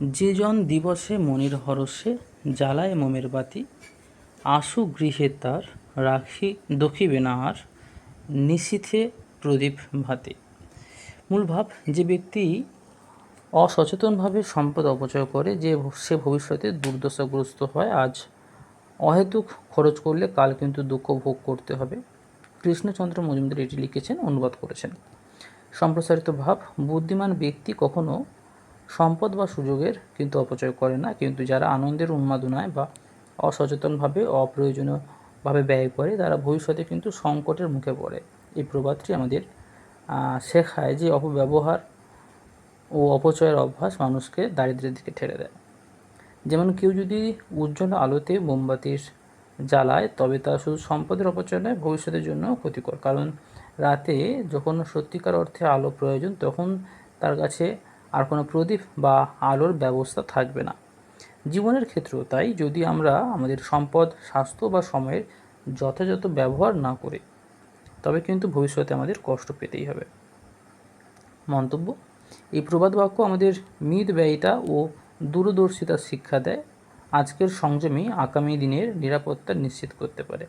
যে জন দিবসে মনির হরষে জ্বালায় মোমের বাতি, আশু গৃহে তার, রাখি দখিবে না আর নিশীথে প্রদীপ ভাতে। মূল ভাব, যে ব্যক্তি অসচেতনভাবে সম্পদ অপচয় করে, যে সে ভবিষ্যতে দুর্দশাগ্রস্ত হয়, আজ অহেতুক খরচ করলে কাল কিন্তু দুঃখ ভোগ করতে হবে। কৃষ্ণচন্দ্র মজুমদার এটি লিখেছেন, অনুবাদ করেছেন। সম্প্রসারিত ভাব, বুদ্ধিমান ব্যক্তি কখনো সম্পদ বা সুযোগের কিন্তু অপচয় করে না, কিন্তু যারা আনন্দের উন্মাদনায় বা অসচেতনভাবে, অপ্রয়োজনীয়ভাবে ব্যয় করে, তারা ভবিষ্যতে কিন্তু সংকটের মুখে পড়ে। এই প্রবাদটি আমাদের শেখায় যে অপব্যবহার ও অপচয়ের অভ্যাস মানুষকে দারিদ্র্যের দিকে ঠেলে দেয়। যেমন কেউ যদি উজ্জ্বল আলোতে মোমবাতির জ্বালায়, তবে তা শুধু সম্পদের অপচয় নয়, ভবিষ্যতের জন্য ক্ষতিকর। কারণ রাতে যখন সত্যিকার অর্থে আলো প্রয়োজন, তখন তার কাছে আর কোনো প্রদীপ বা আলোর ব্যবস্থা থাকবে না। জীবনের ক্ষেত্রেও তাই যদি আমরা আমাদের সম্পদ, স্বাস্থ্য বা সময়ের যথাযথ ব্যবহার না করি, তবে কিন্তু ভবিষ্যতে আমাদের কষ্ট পেতেই হবে। মন্তব্য, এই প্রবাদ বাক্য আমাদের মিত ব্যয়িতা ও দূরদর্শিতার শিক্ষা দেয়। আজকের সংযমী আগামী দিনের নিরাপত্তা নিশ্চিত করতে পারে।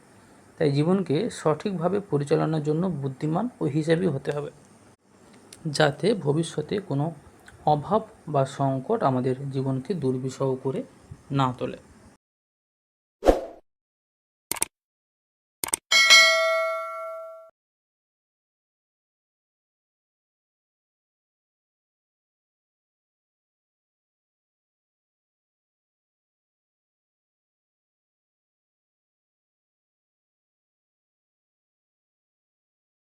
তাই জীবনকে সঠিকভাবে পরিচালনার জন্য বুদ্ধিমান ও হিসাবী হতে হবে, যাতে ভবিষ্যতে কোনো অভাব বা সংকট আমাদের জীবনকে দুর্বিষহ করে না তোলে।